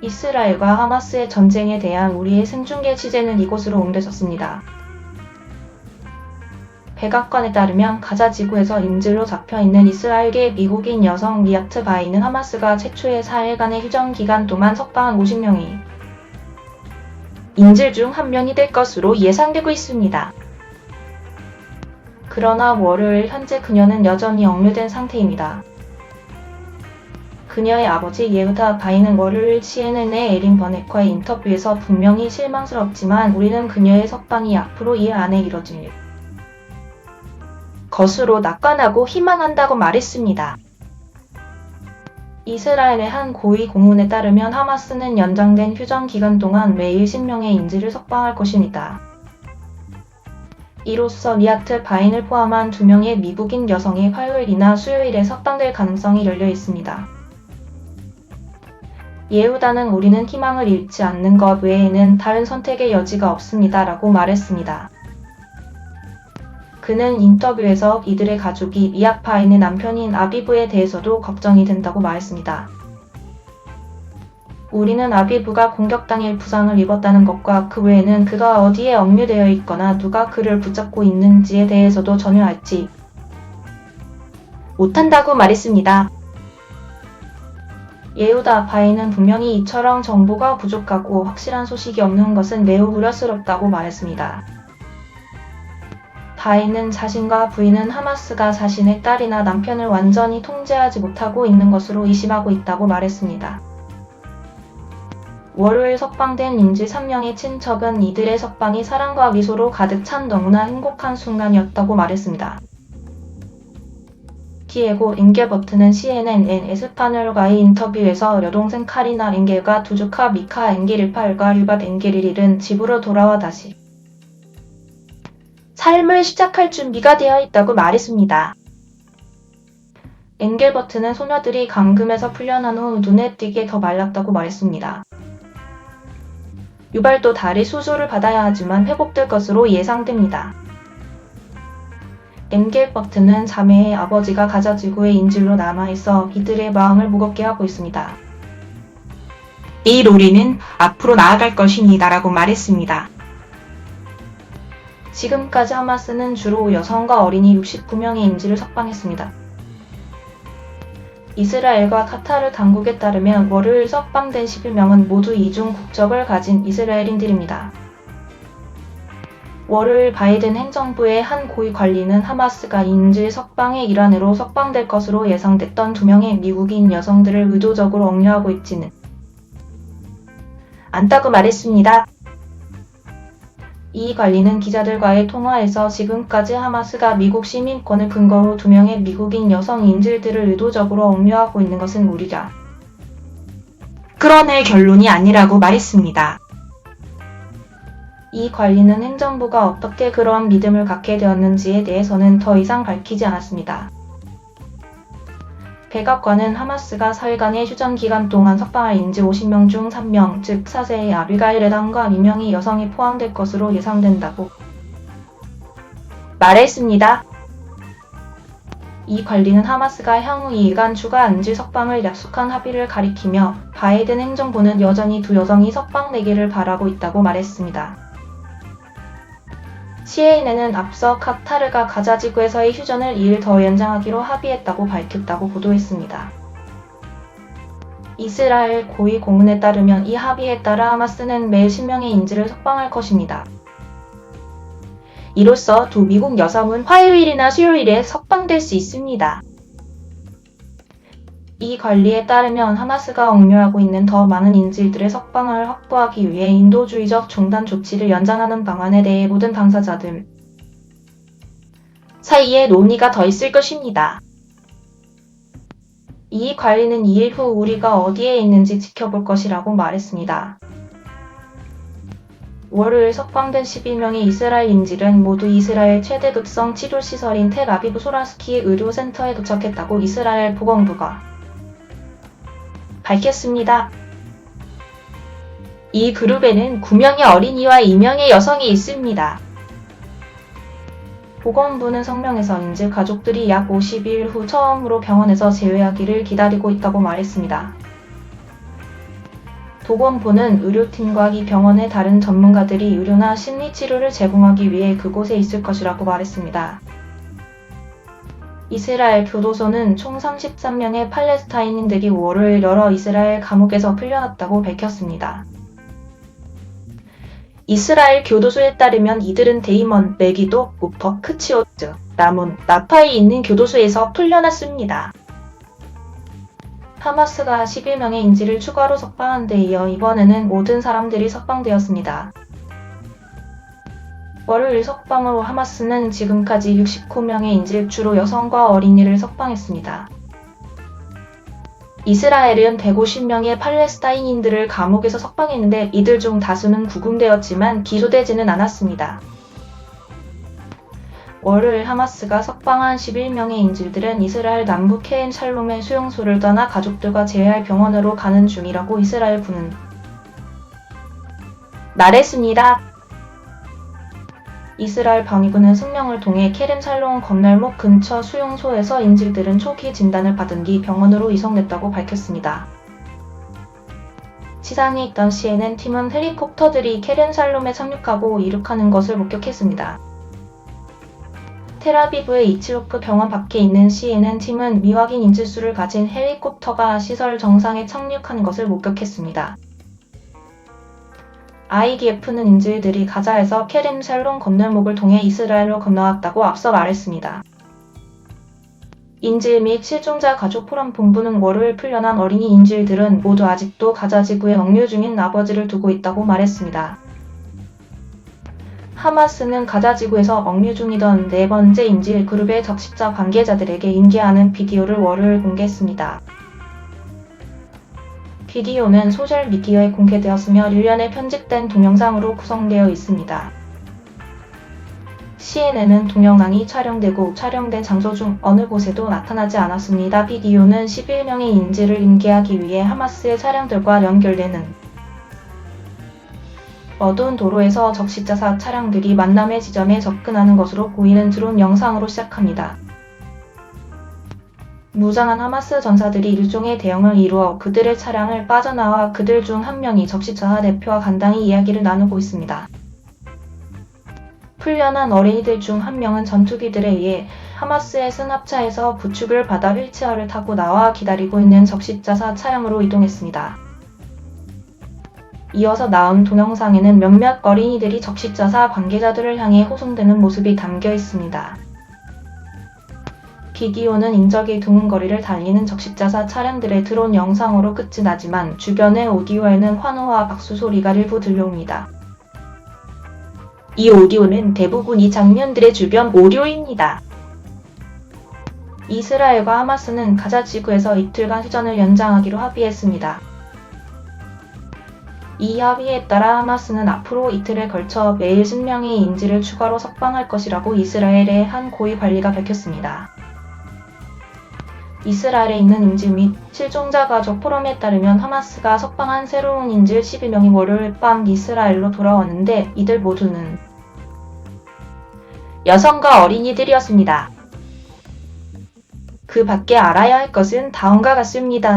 이스라엘과 하마스의 전쟁에 대한 우리의 생중계 취재는 이곳으로 옮겨졌습니다. 백악관에 따르면 가자 지구에서 인질로 잡혀 있는 이스라엘계 미국인 여성 리아트 바이는 하마스가 최초의 4일간의 휴전 기간 동안 석방한 50명이 인질 중 한 명이 될 것으로 예상되고 있습니다. 그러나 월요일 현재 그녀는 여전히 억류된 상태입니다. 그녀의 아버지 예후다 바이는 월요일 CNN의 에린 버네커의 인터뷰에서 분명히 실망스럽지만 우리는 그녀의 석방이 앞으로 이 안에 이뤄질 것으로 낙관하고 희망한다고 말했습니다. 이스라엘의 한 고위 공문에 따르면 하마스는 연장된 휴전 기간 동안 매일 10명의 인질을 석방할 것입니다. 이로써 리아트 바인을 포함한 2명의 미국인 여성이 화요일이나 수요일에 석방될 가능성이 열려 있습니다. 예후다는 우리는 희망을 잃지 않는 것 외에는 다른 선택의 여지가 없습니다. 라고 말했습니다. 그는 인터뷰에서 이들의 가족이 바인의 남편인 아비브에 대해서도 걱정이 된다고 말했습니다. 우리는 아비브가 공격 당일 부상을 입었다는 것과 그 외에는 그가 어디에 억류되어 있거나 누가 그를 붙잡고 있는지에 대해서도 전혀 알지 못한다고 말했습니다. 예후다 바이는 분명히 이처럼 정보가 부족하고 확실한 소식이 없는 것은 매우 우려스럽다고 말했습니다. 바이는 자신과 부인은 하마스가 자신의 딸이나 남편을 완전히 통제하지 못하고 있는 것으로 의심하고 있다고 말했습니다. 월요일 석방된 인질 3명의 친척은 이들의 석방이 사랑과 미소로 가득 찬 너무나 행복한 순간이었다고 말했습니다. 디에고 엥겔버트는 CNN 에스파뇰과의 인터뷰에서 여동생 카리나 엥겔과 두 조카 미카 엥겔 18과 류밭 엥겔 1일은 집으로 돌아와 다시 삶을 시작할 준비가 되어 있다고 말했습니다. 엥겔버트는 소녀들이 감금에서 풀려난 후 눈에 띄게 더 말랐다고 말했습니다. 유발도 다리 수술을 받아야 하지만 회복될 것으로 예상됩니다. 엠겔버트는 자매의 아버지가 가자 지구의 인질로 남아있어 이들의 마음을 무겁게 하고 있습니다. 이 로리는 앞으로 나아갈 것입니다라고 말했습니다. 지금까지 하마스는 주로 여성과 어린이 69명의 인질을 석방했습니다. 이스라엘과 카타르 당국에 따르면 월요일 석방된 11명은 모두 이중 국적을 가진 이스라엘인들입니다. 월요일 바이든 행정부의 한 고위 관리는 하마스가 인질 석방의 일환으로 석방될 것으로 예상됐던 두 명의 미국인 여성들을 의도적으로 억류하고 있지는 않다고 말했습니다. 이 관리는 기자들과의 통화에서 지금까지 하마스가 미국 시민권을 근거로 두 명의 미국인 여성 인질들을 의도적으로 억류하고 있는 것은 우리가 끌어낼 결론이 아니라고 말했습니다. 이 관리는 행정부가 어떻게 그러한 믿음을 갖게 되었는지에 대해서는 더 이상 밝히지 않았습니다. 백악관은 하마스가 4일간의 휴전 기간 동안 석방할 인질 50명 중 3명, 즉 4세의 아비가일 에단과 2명의 여성이 포함될 것으로 예상된다고 말했습니다. 이 관리는 하마스가 향후 2일간 추가 인질 석방을 약속한 합의를 가리키며 바이든 행정부는 여전히 두 여성이 석방되기를 바라고 있다고 말했습니다. CNN은 앞서 카타르가 가자 지구에서의 휴전을 2일 더 연장하기로 합의했다고 밝혔다고 보도했습니다. 이스라엘 고위 공문에 따르면 이 합의에 따라 하마스는 매일 10명의 인질을 석방할 것입니다. 이로써 두 미국 여성은 화요일이나 수요일에 석방될 수 있습니다. 이 관리에 따르면 하마스가 억류하고 있는 더 많은 인질들의 석방을 확보하기 위해 인도주의적 중단 조치를 연장하는 방안에 대해 모든 당사자들 사이에 논의가 더 있을 것입니다. 이 관리는 2일 후 우리가 어디에 있는지 지켜볼 것이라고 말했습니다. 월요일 석방된 12명의 이스라엘 인질은 모두 이스라엘 최대 극성 치료시설인 텔아비브 소라스키 의료센터에 도착했다고 이스라엘 보건부가 밝혔습니다. 이 그룹에는 9명의 어린이와 2명의 여성이 있습니다. 보건부는 성명에서 인질 가족들이 약 50일 후 처음으로 병원에서 제외하기를 기다리고 있다고 말했습니다. 보건부는 의료팀과 이 병원의 다른 전문가들이 의료나 심리치료를 제공하기 위해 그곳에 있을 것이라고 말했습니다. 이스라엘 교도소는 총 33명의 팔레스타인인들이 월요일 여러 이스라엘 감옥에서 풀려났다고 밝혔습니다. 이스라엘 교도소에 따르면 이들은 데이먼, 메기도, 우퍼, 크치오트, 라몬, 나파이 있는 교도소에서 풀려났습니다. 하마스가 11명의 인질을 추가로 석방한 데 이어 이번에는 모든 사람들이 석방되었습니다. 월요일 석방으로 하마스는 지금까지 69명의 인질 주로 여성과 어린이를 석방했습니다. 이스라엘은 150명의 팔레스타인인들을 감옥에서 석방했는데 이들 중 다수는 구금되었지만 기소되지는 않았습니다. 월요일 하마스가 석방한 11명의 인질들은 이스라엘 남부 케인 샬롬의 수용소를 떠나 가족들과 재활 병원으로 가는 중이라고 이스라엘 군은 말했습니다. 이스라엘 방위군은 성명을 통해 케렘 살롬 건널목 근처 수용소에서 인질들은 초기 진단을 받은 뒤 병원으로 이송됐다고 밝혔습니다. 지상에 있던 CNN 팀은 헬리콥터들이 케렘 살롬에 착륙하고 이륙하는 것을 목격했습니다. 테라비브의 이치로크 병원 밖에 있는 CNN 팀은 미확인 인질수를 가진 헬리콥터가 시설 정상에 착륙한 것을 목격했습니다. IDF는 인질들이 가자에서 케림 샬롬 건널목을 통해 이스라엘로 건너왔다고 앞서 말했습니다. 인질 및 실종자 가족 포럼 본부는 월요일 풀려난 어린이 인질들은 모두 아직도 가자 지구에 억류 중인 아버지를 두고 있다고 말했습니다. 하마스는 가자 지구에서 억류 중이던 네 번째 인질 그룹의 적십자 관계자들에게 인계하는 비디오를 월요일 공개했습니다. 비디오는 소셜 미디어에 공개되었으며 일련의 편집된 동영상으로 구성되어 있습니다. CNN은 동영상이 촬영되고 촬영된 장소 중 어느 곳에도 나타나지 않았습니다. 비디오는 11명의 인질을 인계하기 위해 하마스의 차량들과 연결되는 어두운 도로에서 적십자사 차량들이 만남의 지점에 접근하는 것으로 보이는 드론 영상으로 시작합니다. 무장한 하마스 전사들이 일종의 대응을 이루어 그들의 차량을 빠져나와 그들 중 한 명이 적시자사 대표와 간단히 이야기를 나누고 있습니다. 풀려난 어린이들 중 한 명은 전투기들에 의해 하마스의 승합차에서 부축을 받아 휠체어를 타고 나와 기다리고 있는 적십자사 차량으로 이동했습니다. 이어서 나온 동영상에는 몇몇 어린이들이 적십자사 관계자들을 향해 호송되는 모습이 담겨 있습니다. 비디오는 인적이 드문 거리를 달리는 적십자사 차량들의 드론 영상으로 끝이 나지만 주변의 오디오에는 환호와 박수 소리가 일부 들려옵니다. 이 오디오는 대부분 이 장면들의 주변 오디오입니다. 이스라엘과 하마스는 가자 지구에서 이틀간 휴전을 연장하기로 합의했습니다. 이 합의에 따라 하마스는 앞으로 이틀에 걸쳐 매일 10명의 인질을 추가로 석방할 것이라고 이스라엘의 한 고위 관리가 밝혔습니다. 이스라엘에 있는 인질 및 실종자 가족 포럼에 따르면 하마스가 석방한 새로운 인질 12명이 월요일 밤 이스라엘로 돌아왔는데 이들 모두는 여성과 어린이들이었습니다. 그 밖에 알아야 할 것은 다음과 같습니다.